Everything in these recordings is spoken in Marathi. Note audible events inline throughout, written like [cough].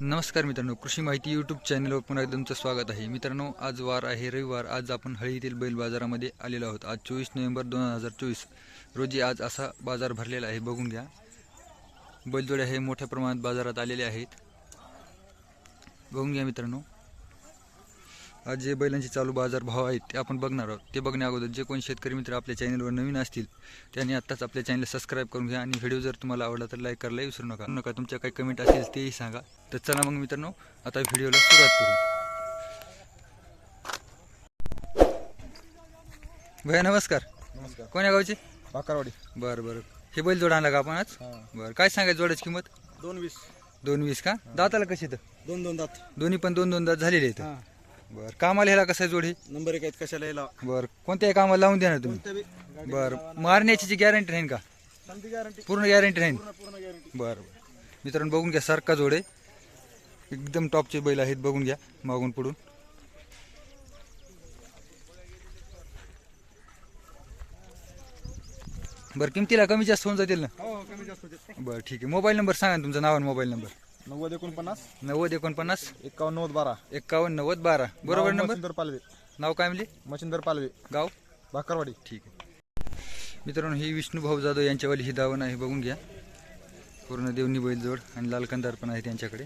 नमस्कार मित्रांनो कृषी माहिती यूट्यूब चॅनलवर पुन्हा एकदा तुमचं स्वागत आहे. मित्रांनो आज वार आहे रविवार. आज आपण हळी येथील बैल बाजारामध्ये आलेलो आहोत. आज चोवीस नोव्हेंबर दोन हजार चोवीस. रोजी आज असा बाजार भरलेला आहे बघून घ्या. बैलजोड्या हे मोठ्या प्रमाणात बाजारात आलेले आहेत. बघून घ्या मित्रांनो. आज जे बैलांचे चालू बाजार भाव आहेत ते आपण बघणार आहोत. ते बघण्या अगोदर जे कोण शेतकरी मित्र आपल्या चॅनलवर नवीन असतील त्यांनी आत्ताच आपल्या चॅनल सबस्क्राईब करून घ्या. आणि व्हिडिओ जर तुम्हाला आवडला तर लाईक करायला विसरू नका. नका तुमच्या काही कमेंट असेल तेही सांगा. तर चला मग मित्रांनो आता व्हिडिओला सुरुवात करू. भैया नमस्कार. नमस्कार. कोण्या गावचे? बाकारवाडी बरं बरं. हे बैल जोड आणला का आपण आज? हा. बरं. काय सांगायचं जोडाची किंमत? दोन वीस. दोन वीस का? दाताला कशी तर? दोन दोन दात. दोन्ही पण दोन दोन दात झालेले आहेत. हा. बरं. कामाला ह्याला कसं जोड? हे नंबर एक आहेत कशाला यायला? बरं. कोणत्याही कामाला लावून देणार तुम्ही? कोणत्या बी गाडी बरं. मारण्याची जी गॅरंटी राहील का? गॅरंटी पूर्ण गॅरंटी राहील पूर्ण पूर्ण गॅरंटी बरं बरं. मित्रांनो बघून घ्या सारखा जोड आहे. एकदम टॉपचे बैल आहेत बघून घ्या मागून पुढून. बरं किमतीला कमी जास्त होऊन जातील ना? हो हो, कमी जास्त होते बरं ठीक आहे. मोबाईल नंबर सांगा ना तुमचं नाव आणि मोबाईल नंबर. नव्वद एकोणपन्नास. नव्वद एकोणपन्नास. एकावन्न नव्वद बारा. एक्कावन्न नव्वद बारा. बरोबर नंबर? मच्छिंदर पालवे. नाव काय म्हणले? मच्छिंदर पालवे. गाव? बाकारवाडी ठीक आहे. मित्रांनो ही विष्णुभाऊ जाधव यांच्यावाली ही दावण आहे बघून घ्या. पूर्ण देवणी बैलजोड आणि लाल कंदार पण आहे त्यांच्याकडे.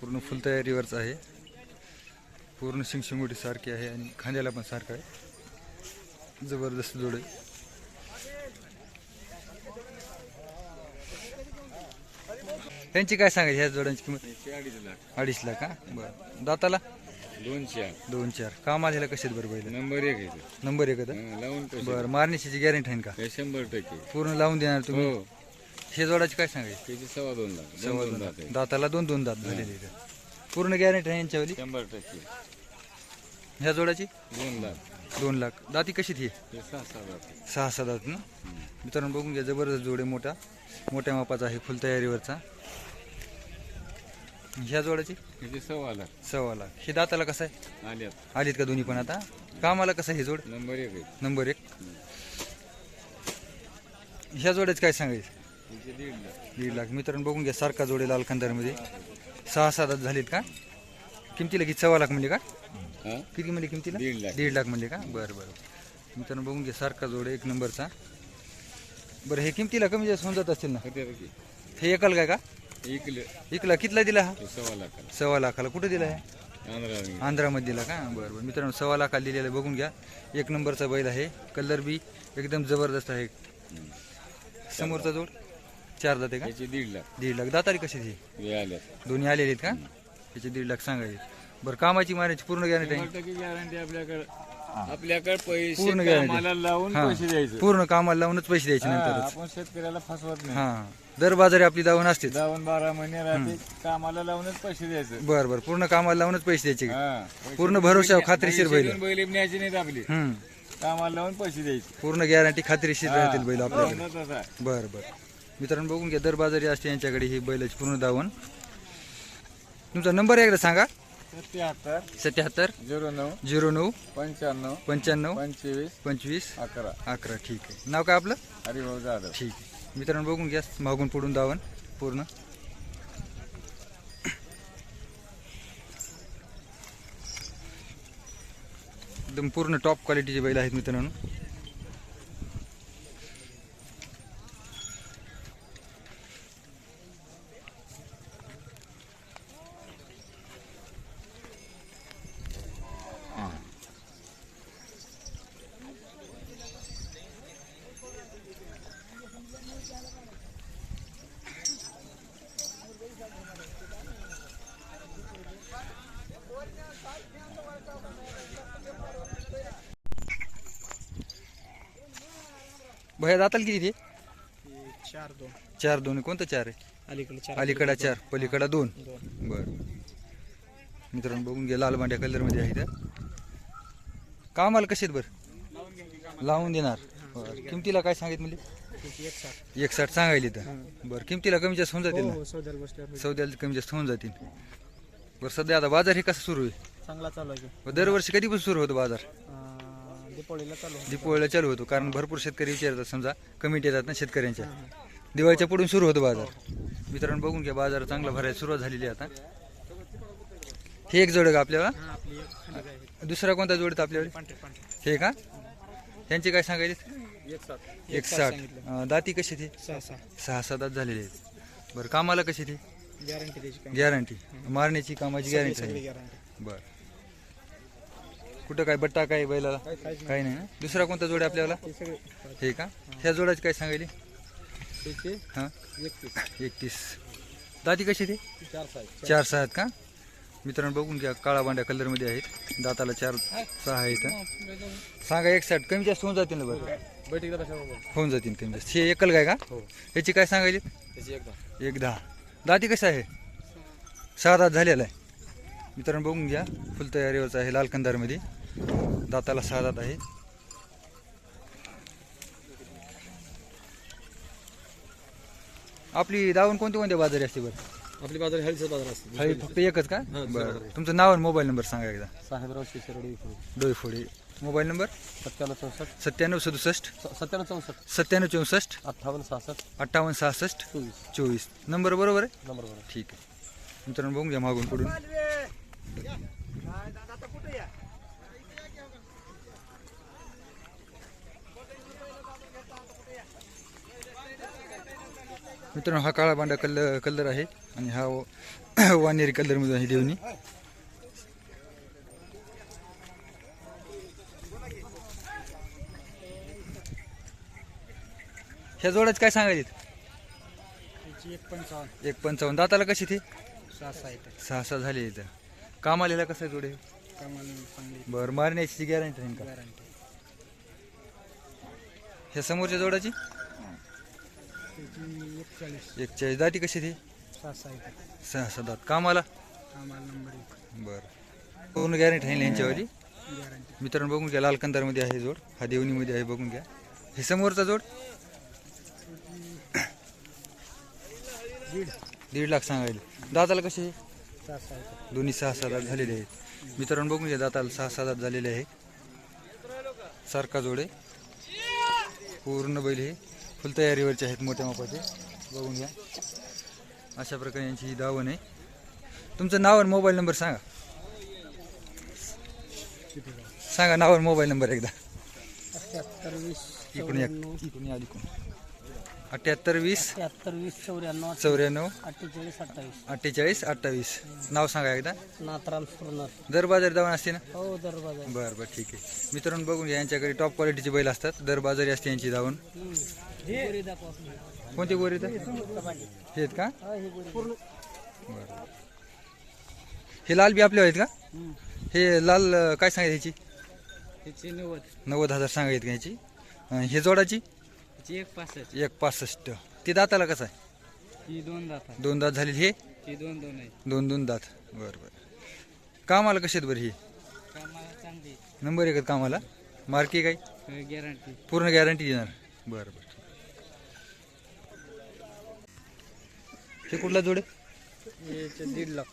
पूर्ण फुल तयारीवरच आहे. पूर्ण शिंगशिंगोटी सारखी आहे आणि खांद्याला पण सारखं आहे. जबरदस्त जोड आहे. त्यांची काय सांगायची? ह्या जोड्यांची किंमत? अडीच लाख. अडीच लाख का बरं. दाताला? दोनशे आठ दोन चार. कामाला ह्याला कसे बरं बैल? नंबर एक. नंबर एक हं, बरं. मारण्याची गॅरंटी आहे का? हे शंभर टक्के. पूर्ण लावून देणार तुम्ही? हो जोडाची काय सांगायची? त्याची सव्वा दोन लाख सव्वा दोन लाख दात. आहे. दाताला दोन दोन दात झालेले इथं. पूर्ण गॅरंटी आहे यांच्यावाली? शंभर टक्के. ह्या जोडाची? दोन लाख दोन लाख. दाती कशी ती हे? सहा सहा लाख सहा सहा दात ना? मित्रांनो बघून घ्या जबरदस्त जोडे मोठा. मोठ्या मापाचा आहे फुल तयारीवरचा. ह्या जोडाची? त्याची सव्वा लाख. सव्वा लाख. हे दाताला कसं आहे? आल्यात. आलीत का दोन्ही पण आता? कामाला कसं आहे हे जोड? नंबर एक आहे. नंबर एक. ह्या जोड्याच काय सांगायचं? दीड लाख. लाख मित्रांनो बघून घ्या सारखा जोडे लाल खानदारमध्ये सहा सात झालेत का? किमतीला किती? सव्वा लाख म्हणजे का? किती म्हणजे किमतीला? दीड लाख. दीड लाख म्हणजे का? बरं बरं. मित्रांनो बघून घ्या सारखा जोड एक नंबरचा. बरं हे किमतीला कमी जास्त होऊन जात असतील ना? की हे एकल काय का? इकला कितला दिला? हा सव्वा लाखाला. सव्वा लाखाला. कुठे दिला आहे आंध्रा आंध्रामध्ये दिला का? बरं बरं. मित्रांनो सव्वा लाखाला दिलेला बघून घ्या. एक नंबरचा बैल आहे. कलर बी एकदम जबरदस्त आहे. समोरचा जोड? चार दाते का? त्याचे दीड लाख. दीड लाख. दातारी कशी ती? हे आल्यात दोन्ही आलेले आहेत का? त्याचे दीड लाख सांगायचे. बरं कामाची मारायची पूर्ण गॅरंटी आहे. गॅरंटी आपल्याकडे. आपल्याकडे पैसे पूर्ण guarantee. कामाला लावून हा. पैसे द्यायचे. पूर्ण कामाला लावूनच पैसे द्यायचे हा, नंतर आपण शेतकऱ्याला फसवत नाही. हा. दर बाजारी आपली दावण असतेच. जाऊन बारा महिने राहते कामाला लावूनच पैसे द्यायचे. बरं बरं. पूर्ण कामाला लावूनच पैसे द्यायचे हा. पैसे पूर्ण भरोसा खात्रीशीर बैल. बैल न्यायचे नाहीत आपली. हम्म. कामाला लावून पैसे द्यायचे. पूर्ण गॅरंटी खात्रीशीर राहतील बैल आपल्याकडे. समजा तसा आहे. बरं बरं. मित्रांनो बघून घ्या दर बाजारी असते यांच्याकडे ही बैलाची पूर्ण दावण तुमचा नंबर एकदा सांगा. सत्याहत्तर सत्याहत्तर झिरो नऊ झिरो नऊ पंच्याण्णव पंच्याण्णव पंचवीस पंचवीस अकरा. अकरा. ठीक आहे. नाव काय आपलं? हरिभाऊ जाधव. ठीक आहे. मित्रांनो बघून घ्या मागून पुढून दावण पूर्ण. एकदम पूर्ण टॉप क्वालिटीचे बैल आहेत मित्रांनो. भया जाताल किती ते? चार दोन. चार दोन. कोणतं चार आहे? अलीकडे चार. अलीकडा चार. पलीकडा दोन. दोन. बर. मित्रांनो बघून घ्या लाल मांड्या कलरमध्ये आहे त्या कामाला कसे बर? लावून देणार. बरं. किमतीला काय सांगित म्हणजे एक सात एक साठ सांगायली तर. बरं किमतीला कमी जास्त होऊन जातील ना? हो सौद्याला बसल्यावर सौद्याला कमी जास्त होऊन जातील. बरं सध्या आता बाजार हे कसं सुरू आहे? चांगला चालू आहे की. व दरवर्षी कधीपासून सुरू होतो बाजार? अं, दीपावलीला चालू आहे. दीपावळीला चालू होतो कारण भरपूर शेतकरी विचारतात समजा कमिटी येतात ना शेतकऱ्यांच्या. दिवाळीच्या पुढून सुरू होतो बाजार. मित्रांनो बघून घ्या बाजार चांगला भरायला सुरुवात झालेली आहे आता. हे एक जोड का आपल्याला? हा. दुसरा कोणता जोड आहे आपल्याकडे? पांढरे पांढरे. हे का? त्यांचे काय सांगायचे एक साठ. दाती कशी ती सहा सात दात झालेले आहेत. बरं कामाला कशी ती गॅरंटी गॅरंटी. मारण्याची कामाची गॅरंटी. बर. कुठं काय बट्टा काय बैलाला. काही नाही ना? दुसरा कोणता जोड आपल्याला? हे का? ह्या जोडाची काय सांगायली? हां? एकतीस. दाती कशी ती? चार सहा आहेत का? मित्रांनो बघून घ्या काळा बांड्या कलरमध्ये आहेत. दाताला चार सहा आहेत. सांगा एक साठ कमी जास्त होऊन जातील ना बरं? होऊन जातील कमी जास्त. हे एकल काय का? हो. ह्याची काय एकदा एक दहा. दाती कसं आहे? सहा. दात झालेला आहे. मित्रांनो बघून घ्या. फुल तयारीवरचा आहे लाल कंदारमध्ये दाताला सहा दात आहे. आपली दावण कोणते कोणत्या बाजारी असते बरं? आपली बाजार हळीचं बाजार असते. हळी फक्त एकच का? हा, बरं. बरोबर. तुमचं नाव आणि मोबाईल नंबर सांगा एकदा. साहेबराव शिशेरडी डोईफोडे. Mobile number? सत्त्याण्णव चौसष्ट. सत्त्याण्णव सदुसष्ट. सत्त्याण्णव चौसष्ट. सत्त्याण्णव चौसष्ट. अठ्ठावन्न सहासष्ट. अठ्ठावन्न सहासष्ट. चोवीस. चोवीस. नंबर बरोबर आहे? नंबर बरोबर. ठीक आहे. मित्रांनो बघून घ्या मागून पुढून. मित्रांनो हा काळा बांडा कलर कलर आहे आणि हा [coughs] वानेरी कलरमध्ये आहे देवणी. ह्या जोड्याच काय सांगायचे? एक पंचावन्न एक पंचावन्न दाताला कशी ती? सहा सहा झाले इथं. कामाला कसं आहे जोडे? बरं मारण्याची गॅरंटी का? ह्या समोरच्या जोडाची त्याची एक चाळीस एक चाळीस दाती कशी ती? सहा सहा येते सहा सहा दात. कामाला? कमाल नंबर एक. बरं. पूर्ण गॅरंटी राहील यांच्यावाली गॅरंटी मित्रांनो बघून घ्या लाल कंदारमध्ये आहे जोड. हा देवणीमध्ये आहे बघून घ्या. हे समोरचा जोड? दीड. दीड लाख सांगायला. दाताला कसे? आहे? सहा सहा येते दोन्ही सहा सहा दात झालेले आहेत. मित्रांनो बघून घ्या दाताला सहा सहा दात झालेले आहे. सारखा जोड आहे. पूर्ण बैल हे. फुल तयारीवरचे आहेत मोठ्या मापाचे. बघून घ्या. अशा प्रकारे यांची ही दावण आहे. तुमचं नाव आणि मोबाईल नंबर सांगा. सांगा नाव आणि मोबाईल नंबर एकदा. या इकडून या इकडून अठ्याहत्तर वीस. वीस चौऱ्याण्णव चौऱ्याण्णव. अठ्ठेचाळीस अठ्ठावीस. अठ्ठेचाळीस अठ्ठावीस. नाव सांगा एकदा. नाथराम सुरनर. दर बाजार दावण असते ना? हो दरबाजार. बरं बरं ठीक आहे. मित्रांनो बघून घ्या यांच्याकडे टॉप क्वालिटीचे बैल असतात. दर बाजारी असते यांची धावून कोणते गोरे तर हे आहेत का? बरं हे लाल बी आपले आहेत का? हे लाल अं, काय सांगायची नव्वद. नव्वद हजार ह्याची? अं, हे जोडाची? एक पासष्ट. एक पासष्ट. ते दाताला कसं आहे? ही दोन दात आहे दोन दात झालेली हे? ही दोन दोन आहे दोन दोन दात. बरं बरं. कामाला कसे आहेत बरं ही? कामाला चांगली नंबर एक कामाला. मार्की काय गॅरंटी पूर्ण गॅरंटी देणार. बरं बरं. हे कुठला जोडे याचे दीड लाख.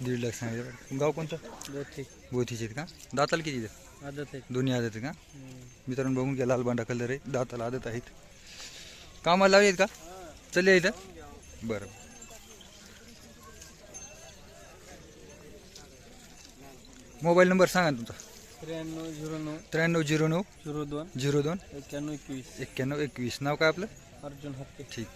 दीड लाख सांगितलं. बरं. गाव कोणतं? बोथे बोथीचे आहेत का? दाताला किती आहेत? आदत आहे. दोन्ही आदत आहेत का? मित्रांनो बघून घ्या लाल बांडा कलर आहे. दाताला आदत आहेत. कामाला लावले आहेत का चालले इथं. बरं. मोबाईल नंबर सांगा ना तुमचा. त्र्याण्णव झिरो नऊ. त्र्याण्णव झिरो नऊ. झिरो दोन. झिरो दोन. एक्क्याण्णव एकवीस. एक्क्याण्णव एकवीस. नाव काय आपलं? अर्जुन हत्ते ठीक.